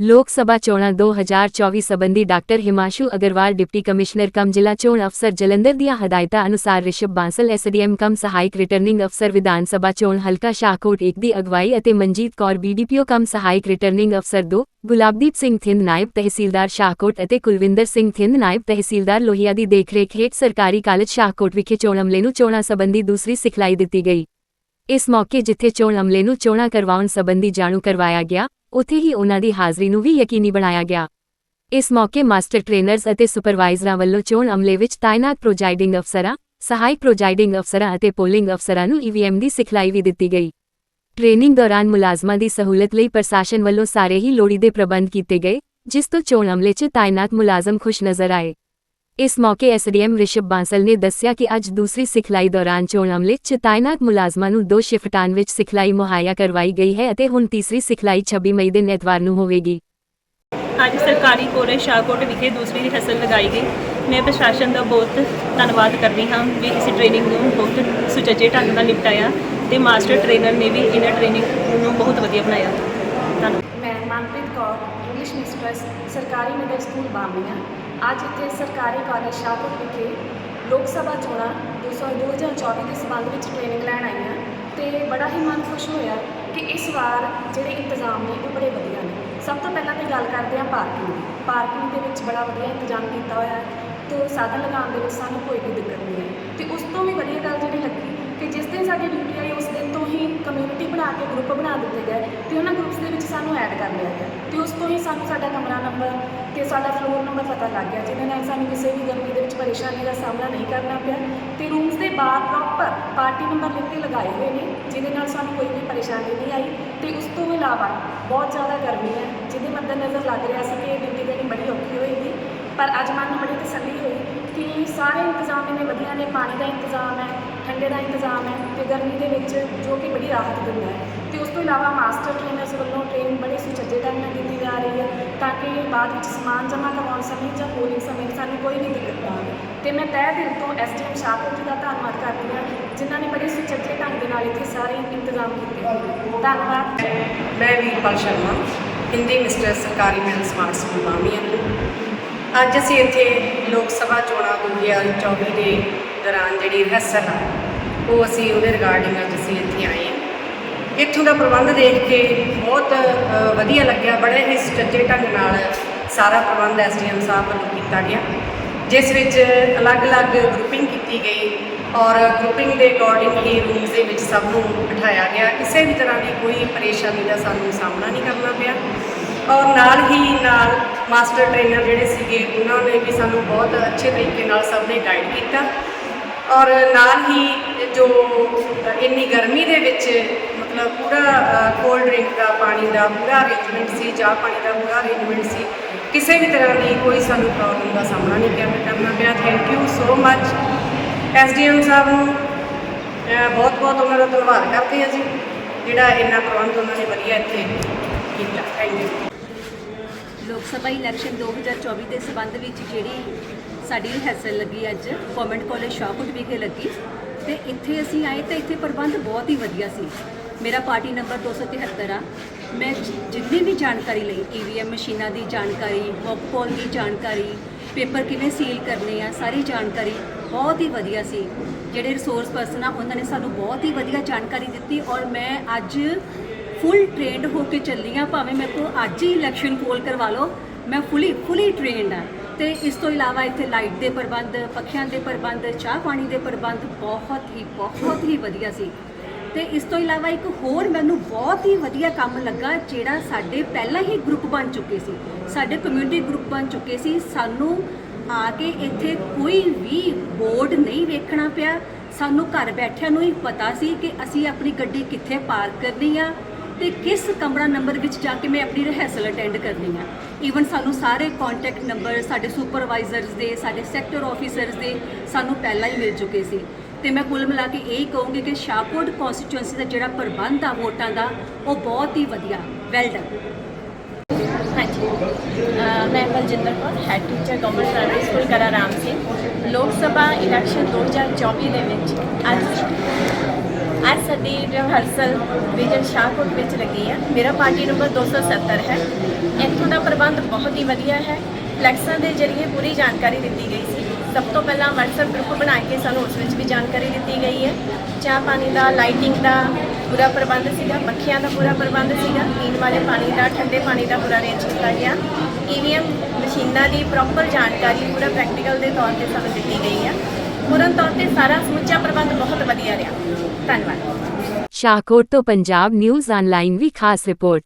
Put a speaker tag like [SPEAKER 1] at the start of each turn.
[SPEAKER 1] ਲੋਕ ਸਭਾ ਚੋਣਾਂ 2024 ਸੰਬੰਧੀ doctor Himanshu Agarwal, deputy commissioner cum ਜ਼ਿਲ੍ਹਾ ਚੋਣ ਅਫਸਰ ਜਲੰਧਰ ਦੀਆਂ ਹਦਾਇਤਾਂ ਅਨੁਸਾਰ ਰਿਸ਼ਭ ਬਾਂਸਲ, ਐਸਡੀਐਮ ਕਮ ਸਹਾਇਕ ਰਿਟਰਨਿੰਗ ਅਫਸਰ, ਵਿਧਾਨ ਸਭਾ ਚੋਣ ਹਲਕਾ ਸ਼ਾਹਕੋਟ 1 ਦੀ ਅਗਵਾਈ ਅਤੇ ਮਨਜੀਤ ਕੌਰ, ਬੀਡੀਪੀਓ ਕਮ ਸਹਾਇਕ ਰਿਟਰਨਿੰਗ ਅਫਸਰ 2 ਗੁਲਾਬਦੀਪ ਸਿੰਘ ਥਿੰਦ, ਨਾਇਬ ਤਹਿਸੀਲਦਾਰ ਸ਼ਾਹਕੋਟ ਅਤੇ ਕੁਲਵਿੰਦਰ ਸਿੰਘ ਥਿੰਦ, ਨਾਇਬ ਤਹਿਸੀਲਦਾਰ ਲੋਹੀਆ ਦੀ ਦੇਖਰੇਖ ਹੇਠ ਸਰਕਾਰੀ ਕਾਲਜ ਸ਼ਾਹਕੋਟ ਵਿਖੇ ਚੋਣ ਅਮਲੇ ਨੂੰ ਚੋਣਾਂ ਸੰਬੰਧੀ ਦੂਸਰੀ ਸਿਖਲਾਈ ਦਿੱਤੀ ਗਈ। ਇਸ ਮੌਕੇ ਜਿੱਥੇ ਚੋਣ ਅਮਲੇ ਨੂੰ ਚੋਣਾਂ ਕਰਵਾਉਣ ਸੰਬੰਧੀ ਜਾਣੂ ਕਰਵਾਇਆ ਗਿਆ ਉੱਥੇ ਹੀ ਉਨ੍ਹਾਂ ਦੀ ਹਾਜ਼ਰੀ ਨੂੰ ਵੀ ਯਕੀਨੀ ਬਣਾਇਆ ਗਿਆ। ਇਸ ਮੌਕੇ ਮਾਸਟਰ ਟ੍ਰੇਨਰਜ਼ ਅਤੇ ਸੁਪਰਵਾਈਜ਼ਰਾਂ ਵੱਲੋਂ ਚੋਣ ਅਮਲੇ ਵਿੱਚ ਤਾਇਨਾਤ ਪ੍ਰੋਜਾਈਡਿੰਗ ਅਫਸਰਾਂ, ਸਹਾਇਕ ਪ੍ਰੋਜਾਈਡਿੰਗ ਅਫਸਰਾਂ ਅਤੇ ਪੋਲਿੰਗ ਅਫਸਰਾਂ ਨੂੰ ਈਵੀਐਮ ਦੀ ਸਿਖਲਾਈ ਵੀ ਦਿੱਤੀ ਗਈ। ਟ੍ਰੇਨਿੰਗ ਦੌਰਾਨ ਮੁਲਾਜ਼ਮਾਂ ਦੀ ਸਹੂਲਤ ਲਈ ਪ੍ਰਸ਼ਾਸਨ ਵੱਲੋਂ ਸਾਰੇ ਹੀ ਲੋੜੀਂਦੇ ਪ੍ਰਬੰਧ ਕੀਤੇ ਗਏ, ਜਿਸ ਤੋਂ ਚੋਣ ਅਮਲੇ 'ਚ ਤਾਇਨਾਤ ਮੁਲਾਜ਼ਮ ਖੁਸ਼ ਨਜ਼ਰ ਆਏ। ਇਸ ਮੌਕੇ ਐਸਡੀਐਮ ਰਿਸ਼ਭ ਬਾਂਸਲ ਨੇ ਦੱਸਿਆ ਕਿ ਅੱਜ ਦੂਸਰੀ ਸਿਖਲਾਈ ਦੌਰਾਨ ਚੋਣ ਅਮਲੇ 'ਚ ਤਾਇਨਾਤ ਮੁਲਾਜ਼ਮਾਂ ਨੂੰ ਦੋ ਸ਼ਿਫਟਾਂ ਵਿੱਚ ਸਿਖਲਾਈ ਮੁਹੱਈਆ ਕਰਵਾਈ ਗਈ ਹੈ ਅਤੇ ਹੁਣ ਤੀਸਰੀ ਸਿਖਲਾਈ 26 ਮਈ ਦੇ ਐਤਵਾਰ ਨੂੰ ਹੋਵੇਗੀ।
[SPEAKER 2] ਅੱਜ ਸਰਕਾਰੀ ਕਾਲਜ ਸ਼ਾਹਕੋਟ ਵਿਖੇ ਦੂਸਰੀ ਰਿਹਰਸਲ ਲਗਾਈ ਗਈ। ਮੈਂ ਪ੍ਰਸ਼ਾਸਨ ਦਾ ਬਹੁਤ ਧੰਨਵਾਦ ਕਰਦੀ ਹਾਂ ਵੀ ਇਸ ਟ੍ਰੇਨਿੰਗ ਨੂੰ ਬਹੁਤ ਸੁਚੱਜੇ ਢੰਗ ਨਾਲ ਨਿਪਟਾਇਆ ਤੇ ਮਾਸਟਰ ਟ੍ਰੇਨਰ ਨੇ ਵੀ ਇਹਨਾਂ ਟ੍ਰੇਨਿੰਗ ਨੂੰ ਬਹੁਤ ਵਧੀਆ ਬਣਾਇਆ। ਧੰਨਵਾਦ।
[SPEAKER 3] ਮੈਂ ਮਨਪ੍ਰੀਤ ਕੌਰ ਇੰਗਲਿਸ਼ ਮਿਸਟਰਸ ਸਰਕਾਰੀ ਮਿਡਲ ਸਕੂਲ ਬਾਮੀਆਂ ਅੱਜ ਇੱਥੇ ਸਰਕਾਰੀ ਕਾਲਜ ਸ਼ਾਹਪੁਰ ਵਿਖੇ ਲੋਕ ਸਭਾ ਚੋਣਾਂ 200 2024 ਦੇ ਸੰਬੰਧ ਵਿੱਚ ਟ੍ਰੇਨਿੰਗ ਲੈਣ ਆਈ ਹਾਂ ਤੇ ਬੜਾ ਹੀ ਮਨ ਖੁਸ਼ ਹੋਇਆ ਕਿ ਇਸ ਵਾਰ ਜਿਹੜੇ ਇੰਤਜ਼ਾਮ ਨੇ ਉਹ ਬੜੇ ਵਧੀਆ ਨੇ। ਸਭ ਤੋਂ ਪਹਿਲਾਂ ਤੇ ਗੱਲ ਕਰਦੇ ਹਾਂ ਪਾਰਕਿੰਗ ਦੀ। ਪਾਰਕਿੰਗ ਦੇ ਵਿੱਚ ਬੜਾ ਵਧੀਆ ਇੰਤਜ਼ਾਮ ਕੀਤਾ ਹੋਇਆ ਹੈ ਤੇ ਸਾਧਨ ਲਗਾਉਣ ਦੇ ਵਿੱਚ ਸਾਨੂੰ ਕੋਈ ਵੀ ਦਿੱਕਤ ਨਹੀਂ ਹੈ ਤੇ ਉਸ ਤੋਂ ਵੀ ਵਧੀਆ ਗੱਲ ਜਿਹੜੀ ਲੱਗੀ ਕਿ ਜਿਸ ਦਿਨ ਸਾਡੀ ਡਿਊਟੀ ਆਈ, ਉਸ ਦਿਨ ਤੋਂ ਹੀ ਕਮਿਊਨਿਟੀ ਬਣਾ ਕੇ ਗਰੁੱਪ ਬਣਾ ਦਿੱਤੇ ਗਏ ਤੇ ਉਹਨਾਂ ਗਰੁੱਪਸ ਦੇ ਵਿੱਚ ਸਾਨੂੰ ਐਡ ਕਰ ਲਿਆ ਗਿਆ। ਤੇ ਉਸ ਤੋਂ ਹੀ ਸਾਨੂੰ ਸਾਡਾ ਕਮਰਾ ਨੰਬਰ ਤੇ ਸਾਡਾ ਫਲੋਰ ਨੰਬਰ ਪਤਾ ਲੱਗ ਗਿਆ, ਜਿਹਦੇ ਨਾਲ ਸਾਨੂੰ ਕਿਸੇ ਵੀ ਗਰਮੀ ਦੇ ਵਿੱਚ ਪਰੇਸ਼ਾਨੀ ਦਾ ਸਾਹਮਣਾ ਨਹੀਂ ਕਰਨਾ ਪਿਆ। ਤੇ ਰੂਮਸ ਦੇ ਬਾਹਰ ਪ੍ਰੋਪਰ ਪਾਰਟੀ ਨੰਬਰ ਲਿਖ ਕੇ ਲਗਾਏ ਹੋਏ ਨੇ, ਜਿਹਦੇ ਨਾਲ ਸਾਨੂੰ ਕੋਈ ਵੀ ਪਰੇਸ਼ਾਨੀ ਨਹੀਂ ਆਈ। ਤੇ ਉਸ ਤੋਂ ਇਲਾਵਾ ਬਹੁਤ ਜ਼ਿਆਦਾ ਗਰਮੀ ਹੈ, ਜਿਹਦੇ ਮੱਦੇਨਜ਼ਰ ਲੱਗ ਰਿਹਾ ਸੀ ਕਿ ਡਿਊਟੀ ਦੇਣੀ ਬੜੀ ਔਖੀ ਹੋਏਗੀ ਪਰ ਅੱਜ ਮਨ ਨੂੰ ਬੜੀ ਤਸੱਲੀ ਹੋਈ ਕਿ ਸਾਰੇ ਇੰਤਜ਼ਾਮ ਇਹਨੇ ਵਧੀਆ ਨੇ, ਪਾਣੀ ਦਾ ਇੰਤਜ਼ਾਮ ਹੈ ਠੰਡੇ ਦਾ ਇੰਤਜ਼ਾਮ ਹੈ ਤੇ ਗਰਮੀ ਦੇ ਵਿੱਚ ਜੋ ਕਿ ਬੜੀ ਰਾਹਤ ਦਿੰਦਾ ਹੈ। ਤੇ ਉਸ ਤੋਂ ਇਲਾਵਾ ਮਾਸਟਰ ਟ੍ਰੇਨਰਸ ਵੱਲੋਂ ਟ੍ਰੇਨ ਬੜੇ ਸੁਚੱਜੇ ਢੰਗ ਨਾਲ ਦਿੱਤੀ ਜਾ ਰਹੀ ਹੈ ਤਾਂ ਕਿ ਬਾਅਦ ਵਿੱਚ ਸਮਾਨ ਜਮ੍ਹਾਂ ਕਰਵਾਉਣ ਸਮੇਂ ਜਾਂ ਪੋਲਿੰਗ ਸਮੇਂ ਸਾਨੂੰ ਕੋਈ ਵੀ ਦਿੱਕਤ ਨਾ ਆਵੇ। ਤੇ ਮੈਂ ਤਹਿ ਦਿਲ ਤੋਂ ਐਸਡੀਐਮ ਸ਼ਾਹਕੋਟ ਜੀ ਦਾ ਧੰਨਵਾਦ ਕਰਦੀ ਹਾਂ, ਜਿਨ੍ਹਾਂ ਨੇ ਬੜੇ ਸੁਚੱਜੇ ਢੰਗ ਦੇ ਨਾਲ ਇੱਥੇ ਸਾਰੇ ਇੰਤਜ਼ਾਮ ਕੀਤੇ। ਧੰਨਵਾਦ।
[SPEAKER 4] ਮੈਂ ਵੀਰਪਾਲ ਸ਼ਰਮਾ, ਹਿੰਦੀ ਮਿਸਟਰ ਸਰਕਾਰੀ ਮਿਡਲ ਸਮਾਰਟ ਸਕੂਲ ਬਾਮੀਆਂ ਅੱਜ ਅਸੀਂ ਇੱਥੇ ਲੋਕ ਸਭਾ ਚੋਣਾਂ 2024 ਦੇ ਦੌਰਾਨ ਜਿਹੜੀ ਰਿਹਰਸਲ ਆ, ਉਹ ਅਸੀਂ ਉਹਦੇ ਰਿਗਾਰਡਿੰਗ ਅੱਜ ਅਸੀਂ ਇੱਥੇ ਆਏ ਹਾਂ। ਇੱਥੋਂ ਦਾ ਪ੍ਰਬੰਧ ਦੇਖ ਕੇ ਬਹੁਤ ਵਧੀਆ ਲੱਗਿਆ। ਬੜੇ ਹੀ ਸੁਚੱਜੇ ਢੰਗ ਨਾਲ ਸਾਰਾ ਪ੍ਰਬੰਧ ਐਸਡੀਐਮ ਸਾਹਿਬ ਵੱਲੋਂ ਕੀਤਾ ਗਿਆ। ਜਿਸ ਵਿੱਚ ਅਲੱਗ-ਅਲੱਗ ਗਰੁੱਪਿੰਗ ਕੀਤੀ ਗਈ ਔਰ ਗਰੁੱਪਿੰਗ ਦੇ ਅਕੋਰਡਿੰਗ ਹੀ ਰੂਮਸ ਦੇ ਵਿੱਚ ਸਭ ਨੂੰ ਬਿਠਾਇਆ ਗਿਆ। ਕਿਸੇ ਵੀ ਤਰ੍ਹਾਂ ਦੀ ਕੋਈ ਪਰੇਸ਼ਾਨੀ ਦਾ ਸਾਨੂੰ ਸਾਹਮਣਾ ਨਹੀਂ ਕਰਨਾ ਪਿਆ। ਔਰ ਨਾਲ ਹੀ ਨਾਲ ਮਾਸਟਰ ਟ੍ਰੇਨਰ ਜਿਹੜੇ ਸੀਗੇ, ਉਹਨਾਂ ਨੇ ਵੀ ਸਾਨੂੰ ਬਹੁਤ ਅੱਛੇ ਤਰੀਕੇ ਨਾਲ ਸਭ ਨੇ ਗਾਈਡ ਕੀਤਾ। ਔਰ ਨਾਲ ਹੀ ਜੋ ਇੰਨੀ ਗਰਮੀ ਦੇ ਵਿੱਚ ਮਤਲਬ ਪੂਰਾ ਕੋਲਡ ਡਰਿੰਕ ਦਾ ਪਾਣੀ ਦਾ ਪੂਰਾ ਅਰੇਂਜਮੈਂਟ ਸੀ, ਚਾਹ ਪਾਣੀ ਦਾ ਪੂਰਾ ਅਰੇਂਜਮੈਂਟ ਸੀ, ਕਿਸੇ ਵੀ ਤਰ੍ਹਾਂ ਦੀ ਕੋਈ ਸਾਨੂੰ ਪ੍ਰੋਬਲਮ ਦਾ ਸਾਹਮਣਾ ਨਹੀਂ ਕਰਨਾ ਕਰਨਾ ਪਿਆ thank you so much SDM ਸਾਹਿਬ ਨੂੰ ਬਹੁਤ ਬਹੁਤ ਉਹਨਾਂ ਦਾ ਧੰਨਵਾਦ ਕਰਦੇ ਹਾਂ ਜੀ, ਜਿਹੜਾ ਇੰਨਾ ਪ੍ਰਬੰਧ ਉਹਨਾਂ ਨੇ ਵਧੀਆ ਇੱਥੇ ਕੀਤਾ। ਥੈਂਕ ਯੂ
[SPEAKER 5] ਲੋਕ ਸਭਾ ਇਲੈਕਸ਼ਨ 2024 ਦੇ ਸਬੰਧ ਵਿੱਚ ਜਿਹੜੀ ਸਾਡੀ ਰਿਹਰਸਲ ਲੱਗੀ ਅੱਜ ਗਵਰਨਮੈਂਟ ਕਾਲਜ ਸ਼ਾਹਕੋਟ ਵਿਖੇ ਲੱਗੀ। ਤੇ ਇੱਥੇ ਅਸੀਂ ਆਏ ਤਾਂ ਇੱਥੇ ਪ੍ਰਬੰਧ ਬਹੁਤ ਹੀ ਵਧੀਆ ਸੀ। ਮੇਰਾ ਪਾਰਟੀ ਨੰਬਰ 273 ਆ। ਮੈਂ ਜਿੰਨੀ ਵੀ ਜਾਣਕਾਰੀ ਲਈ ਈਵੀਐਮ ਮਸ਼ੀਨਾਂ ਦੀ ਜਾਣਕਾਰੀ ਮੌਕਪੋਲ ਦੀ ਜਾਣਕਾਰੀ, ਪੇਪਰ ਕਿਵੇਂ ਸੀਲ ਕਰਨੇ ਆ, ਸਾਰੀ ਜਾਣਕਾਰੀ ਬਹੁਤ ਹੀ ਵਧੀਆ ਸੀ। ਜਿਹੜੇ ਰਿਸੋਰਸ ਪਰਸਨ ਆ, ਉਹਨਾਂ ਨੇ ਸਾਨੂੰ ਬਹੁਤ ਹੀ ਵਧੀਆ ਜਾਣਕਾਰੀ ਦਿੱਤੀ ਔਰ ਮੈਂ ਅੱਜ ਫੁੱਲ ਟ੍ਰੇਨਡ ਹੋ ਕੇ ਚੱਲੀ ਆ। ਭਾਵੇਂ ਮੇਰੇ ਕੋਲ ਅੱਜ ਹੀ ਇਲੈਕਸ਼ਨ ਕੋਲ ਕਰਵਾ ਲਓ, ਮੈਂ ਫੁੱਲੀ ਫੁੱਲੀ ਟ੍ਰੇਨਡ ਆ। ਤੇ ਇਸ ਤੋਂ ਇਲਾਵਾ ਇੱਥੇ ਲਾਈਟ ਦੇ ਪ੍ਰਬੰਧ, ਪੱਖਿਆਂ ਦੇ ਪ੍ਰਬੰਧ, ਚਾਹ ਪਾਣੀ ਦੇ ਪ੍ਰਬੰਧ ਬਹੁਤ ਹੀ ਬਹੁਤ ਹੀ ਵਧੀਆ ਸੀ। ਤੇ ਇਸ ਤੋਂ ਇਲਾਵਾ ਇੱਕ ਹੋਰ ਮੈਨੂੰ ਬਹੁਤ ਹੀ ਵਧੀਆ ਕੰਮ ਲੱਗਾ, ਜਿਹੜਾ ਸਾਡੇ ਪਹਿਲਾਂ ਹੀ ਗਰੁੱਪ ਬਣ ਚੁੱਕੇ ਸੀ। ਸਾਡੇ ਕਮਿਊਨਿਟੀ ਗਰੁੱਪ ਬਣ ਚੁੱਕੇ ਸੀ। ਸਾਨੂੰ ਆ ਕੇ ਇੱਥੇ ਕੋਈ ਵੀ ਬੋਰਡ ਨਹੀਂ ਵੇਖਣਾ ਪਿਆ। ਸਾਨੂੰ ਘਰ ਬੈਠਿਆਂ ਨੂੰ ਹੀ ਪਤਾ ਸੀ ਕਿ ਅਸੀਂ ਆਪਣੀ ਗੱਡੀ ਕਿੱਥੇ ਪਾਰਕ ਕਰਨੀ ਆ। ਤੇ ਕਿਸ ਕਮਰਾ ਨੰਬਰ ਵਿੱਚ ਜਾ ਕੇ ਮੈਂ ਆਪਣੀ ਰਿਹਰਸਲ ਅਟੈਂਡ ਕਰਨੀ ਆ? ਈਵਨ ਸਾਨੂੰ ਸਾਰੇ ਕੰਟੈਕਟ ਨੰਬਰ ਸਾਡੇ ਸੁਪਰਵਾਈਜ਼ਰਸ ਦੇ, ਸਾਡੇ ਸੈਕਟਰ ਆਫੀਸਰਸ ਦੇ ਸਾਨੂੰ ਪਹਿਲਾਂ ਹੀ ਮਿਲ ਚੁੱਕੇ ਸੀ। ਤੇ ਮੈਂ ਕੁੱਲ ਮਿਲਾ ਕੇ ਇਹ ਕਹੂੰਗੀ ਕਿ ਸ਼ਾਹਕੋਟ ਕਨਸਟੀਚੁਐਂਸੀ ਦਾ ਜਿਹੜਾ ਪ੍ਰਬੰਧ ਆ ਵੋਟਾਂ ਦਾ, ਉਹ ਬਹੁਤ ਹੀ ਵਧੀਆ। ਵੈਲ ਡਨ
[SPEAKER 6] ਹਾਂਜੀ। ਅਹ ਮੈਂ Baljinder Kaur head teacher government primary school Kara Ram Singh. ਲੋਕ ਸਭਾ ਇਲੈਕਸ਼ਨ 2024 ਦੇ ਵਿੱਚ। ਅੱਜ ਅੱਜ ਸਾਡੀ ਰਿਹਰਸਲ ਵਿਜਨ ਸ਼ਾਹਕੋਟ ਵਿੱਚ ਲੱਗੀ ਆ। ਮੇਰਾ ਪਾਰਟੀ ਨੰਬਰ 270 ਹੈ। ਇੱਥੋਂ ਦਾ ਪ੍ਰਬੰਧ ਬਹੁਤ ਹੀ ਵਧੀਆ ਹੈ। ਫਲੈਕਸਾਂ ਦੇ ਜ਼ਰੀਏ ਪੂਰੀ ਜਾਣਕਾਰੀ ਦਿੱਤੀ ਗਈ ਸੀ। ਸਭ ਤੋਂ ਪਹਿਲਾਂ WhatsApp ਗਰੁੱਪ ਬਣਾ ਕੇ ਸਾਨੂੰ ਉਸ ਵਿੱਚ ਵੀ ਜਾਣਕਾਰੀ ਦਿੱਤੀ ਗਈ ਹੈ। ਚਾਹ ਪਾਣੀ ਦਾ ਲਾਈਟਿੰਗ ਦਾ ਪੂਰਾ ਪ੍ਰਬੰਧ ਸੀਗਾ। ਪੱਖੀਆਂ ਦਾ ਪੂਰਾ ਪ੍ਰਬੰਧ ਸੀਗਾ। ਪੀਣ ਵਾਲੇ ਪਾਣੀ ਦਾ, ਠੰਡੇ ਪਾਣੀ ਦਾ ਪੂਰਾ ਅਰੇਂਜ ਕੀਤਾ ਗਿਆ। ਈਵੀਐਮ ਮਸ਼ੀਨਾਂ ਦੀ ਪ੍ਰੋਪਰ ਜਾਣਕਾਰੀ ਪੂਰਾ ਪ੍ਰੈਕਟੀਕਲ ਦੇ ਤੌਰ ਤੇ ਸਾਨੂੰ ਦਿੱਤੀ ਗਈ ਹੈ। ਪੂਰਨ ਤੌਰ ਤੇ ਸਾਰਾ ਸਮੁੱਚਾ ਪ੍ਰਬੰਧ ਬਹੁਤ ਵਧੀਆ ਰਿਹਾ ਧੰਨਵਾਦ।
[SPEAKER 1] ਸ਼ਾਹਕੋਟ ਤੋਂ ਪੰਜਾਬ ਨਿਊਜ਼ ਆਨਲਾਈਨ ਵੀ ਖਾਸ ਰਿਪੋਰਟ।